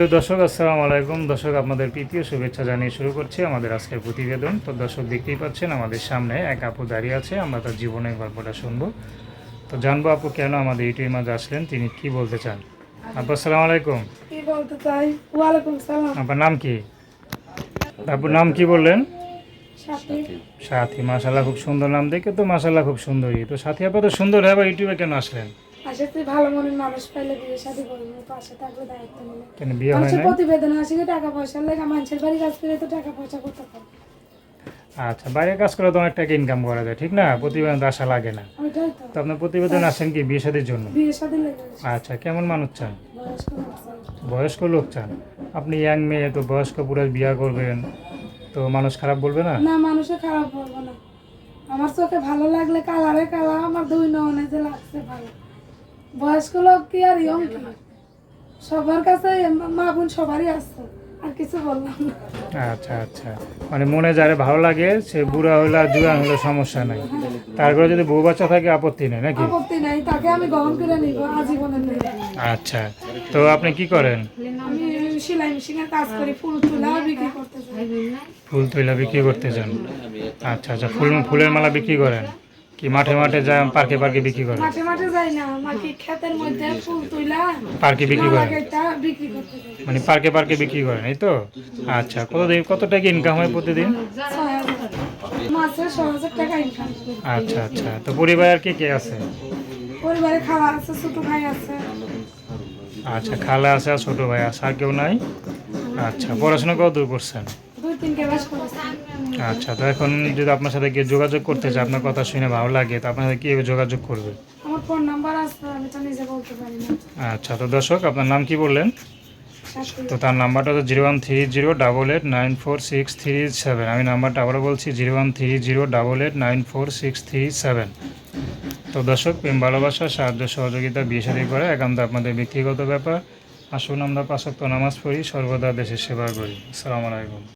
দর্শক আসসালামু আলাইকুম। দর্শক আপনাদের প্রীতীয় শুভেচ্ছা জানিয়ে শুরু করছি আমাদের আজকের প্রতিবেদন। তো দর্শক দেখতেই পাচ্ছেন আমাদের সামনে এক আপু দাঁড়িয়ে আছে। আমরা তার জীবনের গল্পটা শুনব। তো জানব আপু কেন আমাদের ইউটিউবের মাঝে আসলেন? তিনি কি বলতে চান? আপু আসসালামু আলাইকুম। কি বলতে চাই? ওয়ালাইকুম সালাম। আপনার নাম কি? আপুর নাম কি বললেন? সাথী। সাথী। মাসাল্লাহ খুব সুন্দর নাম। দেখে তো মাসাল্লাহ খুব সুন্দরী। তো সাথী আপা তো সুন্দর হয় আবার ইউটিউবে কেন আসলেন? পাশে ভালো মনের মানুষ পাইলে বিয়ে শাদী করব পাশে থাকলে দায়িত্ব নিলে কেন বিয়ে হয় না প্রতিবেদন আসি যে টাকা পয়সা লেখা মানুষের বাড়ি কাজ করে তো টাকা পয়সা করতে পারে। আচ্ছা বাইরে কাজ করে তো অনেক টাকা ইনকাম করা যায় ঠিক না? প্রতিবেদন তো আশা লাগে না। তো। আপনার প্রতিবেদন আসেন কি বিয়ে শাদীর জন্য? লেগে আচ্ছা কেমন মানুষ চান? বয়স্ক লোক চান। আপনি ইয়াং মেয়ে তো বয়স্ক পুরুষ বিয়া করবেন তো মানুষ খারাপ বলবে না? না মানুষে খারাপ বলব না। আমার চোখে ভালো লাগলে কালারে কালা আমার দুই ননে যে লাগছে ভালো। বয়স্ক লোক কি আর ইয়ং কি? সবার কাছে মা বোন সবারই আছে আর কিছু বললাম আচ্ছা আচ্ছা। মানে মনে যারে ভালো লাগে সে বুড়া হইলে আর জুয়ান হলে সমস্যা নাই। তারপরে যদি বউ বাচ্চা থাকে আপত্তি নেই নাকি? আপত্তি নাই তাকে আমি গ্রহণ করে নিব আজীবনের আচ্ছা। তো আপনি কি করেন? আমি সেলাই মেশিনের কাজ করি ফুল তোলা বিক্রি করতে চাই ফুল তৈলা বিক্রি করতে যান। আচ্ছা আচ্ছা। ফুল ফুলের মালা বিক্রি করেন? কি মাঠে মাঠে যান পার্কে পার্কে বিক্রি করেন মাঠে মাঠে যাই না ক্ষেতের মধ্যে ফুল তুলা পার্কে বিক্রি চাই মানে পার্কে পার্কে বিক্রি করেন এই তো? আচ্ছা কতদিন কত টাকা ইনকাম হয় প্রতিদিন? মাসে ছ হাজার টাকা ইনকাম আচ্ছা আচ্ছা তো পরিবার কে কে আছে? পরিবারে খাওয়া আছে ছোট ভাই আছে। আচ্ছা খালা আছে আর ছোট ভাই আছে আর কেউ নাই? আচ্ছা পড়াশোনা কত দূর করছেন? আচ্ছা তো এখন যদি আপনার সাথে কেউ যোগাযোগ করতে চায় আপনার কথা শুনে ভালো লাগে তো আপনার সাথে কীভাবে যোগাযোগ করবে? আমার ফোন নাম্বার আছে আমি তো নিজে বলতে পারি না। আচ্ছা তো দর্শক আপনার নাম কি বললেন? তো তার নাম্বারটা হচ্ছে zero one three zero double eight nine four six three seven. আমি নাম্বারটা আবারও বলছি zero one three zero double eight nine four six three seven. তো দর্শক প্রেম ভালোবাসা সাহায্য সহযোগিতা বিয়ে সাদী করে একান্ত আপনাদের ব্যক্তিগত ব্যাপার। আসুন আমরা পাশক্ত নামাজ পড়ি সর্বদা দেশের সেবা করি। আসসালামু আলাইকুম।